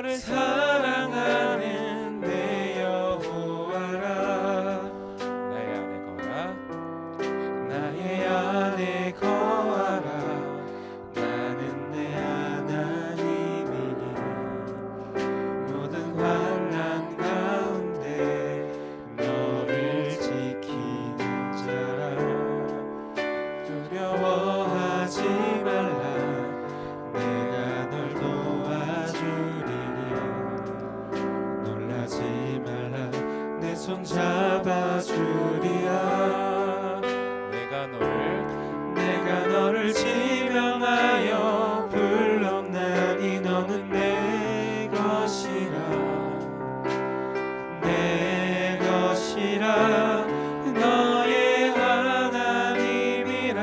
너를 손잡아 주리라. 내가 너를 내가 너를 지명하여 불렀나니 너는 내 것이라. 내 것이라. 너의 하나님이라.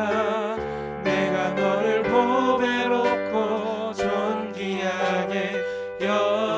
내가 너를 보배롭고 존귀하게 여